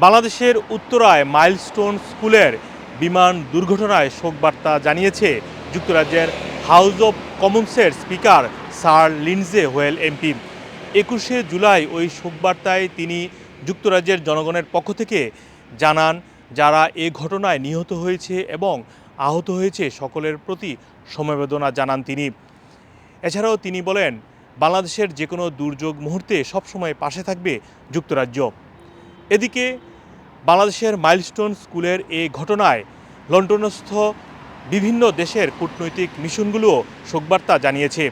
বাংলাদেশের উত্তরায় মাইলস্টোন স্কুলের বিমান দুর্ঘটনায় শোকবার্তা জানিয়েছে যুক্তরাজ্যের house of কমন্সের speaker sir Lindsay Hoyle MP. একুশে জুলাই ওই শোকবার্তায় তিনি যুক্তরাজ্যের জনগণের পক্ষ থেকে জানান, যারা এ ঘটনায় নিহত হয়েছে এবং আহত হয়েছে সকলের প্রতি সমবেদনা জানান তিনি। এছাড়াও তিনি বলেন, বাংলাদেশের যে কোনো দুর্যোগ মুহূর্তে সবসময় পাশে থাকবে যুক্তরাজ্য। এদিকে বাংলাদেশের মাইলস্টোন স্কুলের এই ঘটনায় লন্ডনস্থ বিভিন্ন দেশের কূটনৈতিক মিশনগুলোও শোকবার্তা জানিয়েছে।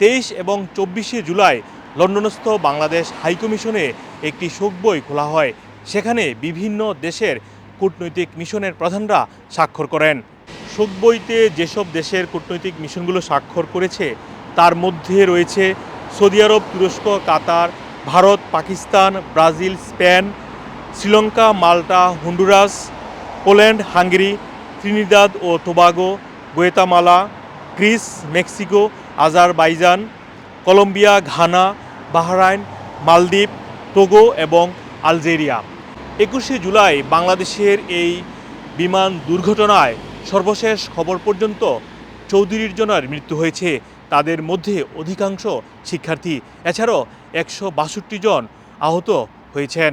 তেইশ এবং চব্বিশে জুলাই লন্ডনস্থ বাংলাদেশ হাইকমিশনে একটি শোক বই খোলা হয়। সেখানে বিভিন্ন দেশের কূটনৈতিক মিশনের প্রধানরা স্বাক্ষর করেন। শোক বইতে যেসব দেশের কূটনৈতিক মিশনগুলো স্বাক্ষর করেছে, তার মধ্যে রয়েছে সৌদি আরব, তুরস্ক, Qatar, Bharat, Pakistan, Brazil, Spain Sri Lanka, Malta, Honduras, Poland, Hungary, Trinidad ও Tobago, Guatemala, Greece, Mexico, Azerbaijan, Colombia, Ghana, Bahrain, মালদ্বীপ, টোগো এবং আলজেরিয়া। একুশে জুলাই বাংলাদেশের এই বিমান দুর্ঘটনায় সর্বশেষ খবর পর্যন্ত চৌধুরীর জনের মৃত্যু হয়েছে। তাদের মধ্যে অধিকাংশ শিক্ষার্থী। এছাড়াও একশো বাষট্টি জন আহত হয়েছেন।